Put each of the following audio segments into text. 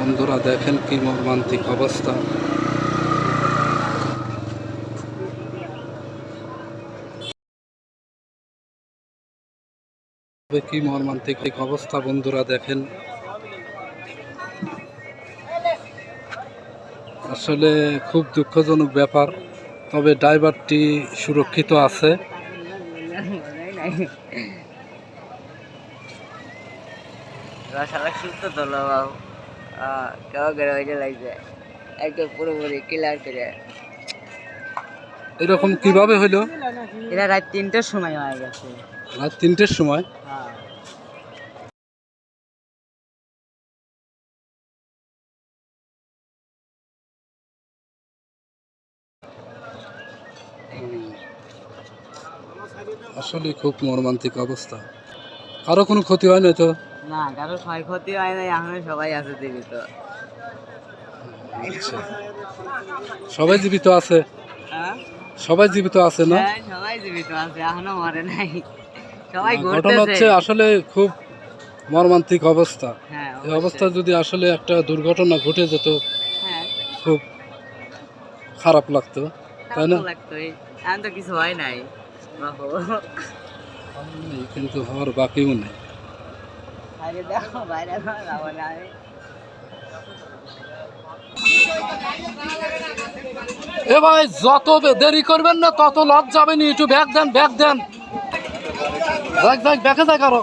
বন্ধুরা, দেখেন কি মর্মান্তিক অবস্থা। কি মর্মান্তিক অবস্থা, বন্ধুরা, দেখেন। আসলে খুব দুঃখজনক ব্যাপার, তবে ড্রাইভারটি সুরক্ষিত আছে। রসালা সুস্থ তো বাবু কেউ করে ওইটা লাগছে। একদম পুরোপুরি ক্লিয়ার করে। এরকম কীভাবে হইল এটা রাত তিনটার সময় হয়ে গেছে। রাত তিনটের সময়? হ্যাঁ। আসলে খুব মর্মান্তিক অবস্থা। কারও কোনো ক্ষতি হয় না তো? না কারও ক্ষয়ক্ষতি হয় না এখনও সবাই আছে জীবিত। আচ্ছা। সবাই জীবিত আছে? হ্যাঁ? সবাই জীবিত আছে না? হ্যাঁ, সবাই জীবিত আছে এখনও মরে নাই। সবাই ঘটনা হচ্ছে আসলে খুব মর্মান্তিক অবস্থা। হ্যাঁ এই অবস্থা যদি আসলে একটা দুর্ঘটনা ঘটে যেত খুব খারাপ লাগতো তাই না? এখন তো কিছু হয় নাই কিন্তু হওয়ার বাকিও নেই। বাইরে দেখো বাইরে যাব না আমি। এ ভাই যত দেরি করবেন না তত লজ যাবেন একটু ব্যাগ দেন ব্যাগ দেন। দেখ দেখ দেখে দেখ আরও।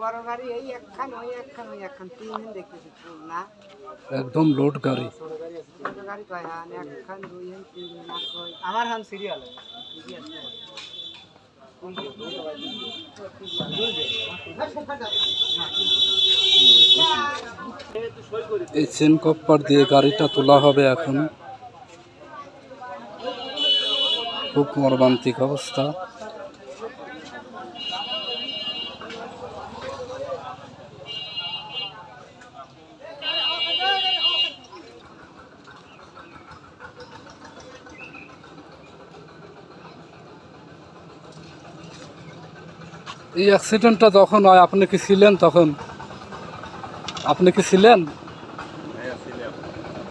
বড় গাড়ি এই একখান ওই একখান ওই একখান তিন দিন দেখতেছি ফুল না একদম লোড গাড়ি। ছোট গাড়ি কয় হান একখান দুই হান তিন হান আর কয় আমার হান সিরিয়াল এই চেন কপ্পার দিয়ে গাড়িটা তোলা হবে এখন। খুব মর্মান্তিক অবস্থা। এই অ্যাক্সিডেন্টটা যখন হয়, আপনি কি ছিলেন তখন? আপনি কি ছিলেন?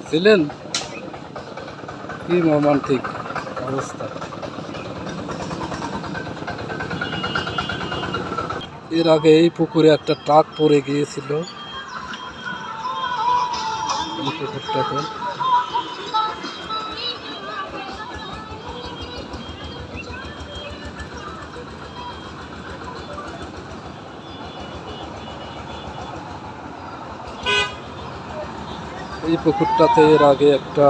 ছিলেন? কি মর্মান্তিক অবস্থা। এর আগে এই পুকুরে একটা ট্রাক পড়ে গিয়েছিল। এই পুকুরটাতে। এই পুকুরটাতে এর আগে একটা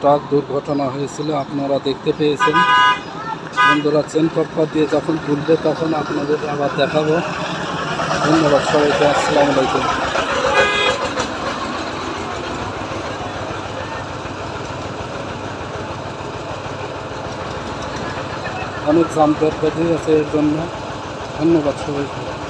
ট্রাক দুর্ঘটনা হয়েছিল, আপনারা দেখতে পেয়েছেন। বন্ধুরা, চেন কপ্পা দিয়ে যখন তুলবে তখন আপনাদের আবার দেখাবো। ধন্যবাদ সবাইকে, আসসালামু আলাইকুম। অনেক জাম দরকার আছে এর জন্য। ধন্যবাদ সবাইকে।